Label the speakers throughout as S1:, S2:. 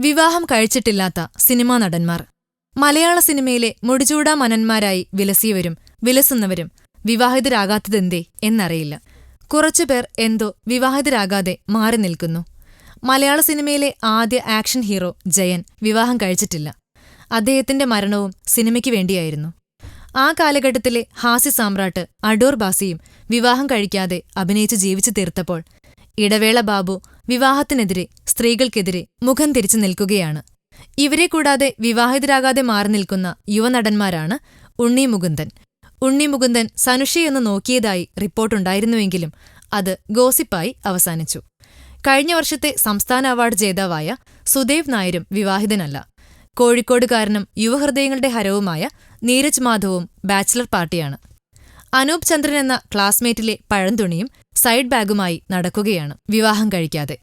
S1: വിവാഹം കഴിച്ചിട്ടില്ലാത്ത സിനിമാ നടന്മാർ. മലയാള സിനിമയിലെ മുടിചൂടാ മനന്മാരായി വിലസിയവരും വിലസുന്നവരും വിവാഹിതരാകാത്തതെന്തേ എന്നറിയില്ല. കുറച്ചുപേർ എന്തോ വിവാഹിതരാകാതെ മാറി നിൽക്കുന്നു. മലയാള സിനിമയിലെ ആദ്യ ആക്ഷൻ ഹീറോ ജയൻ വിവാഹം കഴിച്ചിട്ടില്ല. അദ്ദേഹത്തിന്റെ മരണവും സിനിമയ്ക്ക് വേണ്ടിയായിരുന്നു. ആ കാലഘട്ടത്തിലെ ഹാസ്യ സാമ്രാട്ട് അടൂർ ബാസിയും വിവാഹം കഴിക്കാതെ അഭിനയിച്ച് ജീവിച്ചു തീർത്തപ്പോൾ ഇടവേള ബാബു വിവാഹത്തിനെതിരെ സ്ത്രീകൾക്കെതിരെ മുഖം തിരിച്ചു നിൽക്കുകയാണ്. ഇവരെ കൂടാതെ വിവാഹിതരാകാതെ മാറി നിൽക്കുന്ന യുവനടന്മാരാണ് ഉണ്ണി മുകുന്ദൻ. ഉണ്ണി മുകുന്ദൻ സനുഷയൊന്ന് നോക്കിയതായി റിപ്പോർട്ടുണ്ടായിരുന്നുവെങ്കിലും അത് ഗോസിപ്പായി അവസാനിച്ചു. കഴിഞ്ഞ വർഷത്തെ സംസ്ഥാന അവാർഡ് ജേതാവായ സുദേവ് നായരും വിവാഹിതനല്ല. കോഴിക്കോടുകാരനും യുവഹൃദയങ്ങളുടെ ഹരവുമായ നീരജ് മാധവും ബാച്ചിലർ പാർട്ടിയാണ്. അനൂപ് ചന്ദ്രൻ എന്ന ക്ലാസ്മേറ്റിലെ പഴന്തുണിയും സൈഡ് ബാഗുമായി നടക്കുകയാണ് വിവാഹം കഴിക്കാതെ.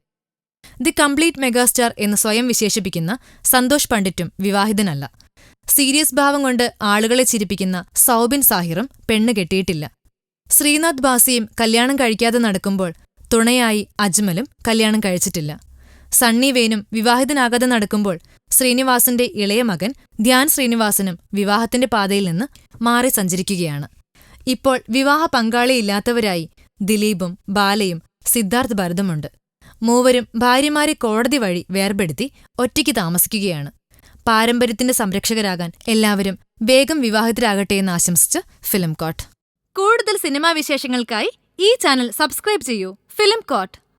S1: ദി കംപ്ലീറ്റ് മെഗാസ്റ്റാർ എന്ന് സ്വയം വിശേഷിപ്പിക്കുന്ന സന്തോഷ് പണ്ഡിറ്റും വിവാഹിതനല്ല. സീരിയസ് ഭാവം കൊണ്ട് ആളുകളെ ചിരിപ്പിക്കുന്ന സൗബിൻ സാഹിറും പെണ്ണ് കെട്ടിയിട്ടില്ല. ശ്രീനാഥ് ബാസിയും കല്യാണം കഴിക്കാതെ നടക്കുമ്പോൾ തുണയായി അജ്മലും കല്യാണം കഴിച്ചിട്ടില്ല. സണ്ണി വേനും വിവാഹിതനാകാതെ നടക്കുമ്പോൾ ശ്രീനിവാസന്റെ ഇളയ മകൻ ധ്യാൻ ശ്രീനിവാസനും വിവാഹത്തിന്റെ പാതയിൽ നിന്ന് മാറി സഞ്ചരിക്കുകയാണ്. ഇപ്പോൾ വിവാഹ പങ്കാളിയില്ലാത്തവരായി ദിലീപും ബാലയും സിദ്ധാർത്ഥ് ഭരതമുണ്ട്. മൂവരും ഭാര്യമാരെ കോടതി വഴി വേർപെടുത്തി ഒറ്റയ്ക്ക് താമസിക്കുകയാണ്. പാരമ്പര്യത്തിന്റെ സംരക്ഷകരാകാൻ എല്ലാവരും വേഗം വിവാഹത്തിലാകട്ടെ എന്ന് ആശംസിച്ച് ഫിലിം കോട്ട്. കൂടുതൽ സിനിമാ വിശേഷങ്ങൾക്കായി ഈ ചാനൽ സബ്സ്ക്രൈബ് ചെയ്യൂ. Film coat.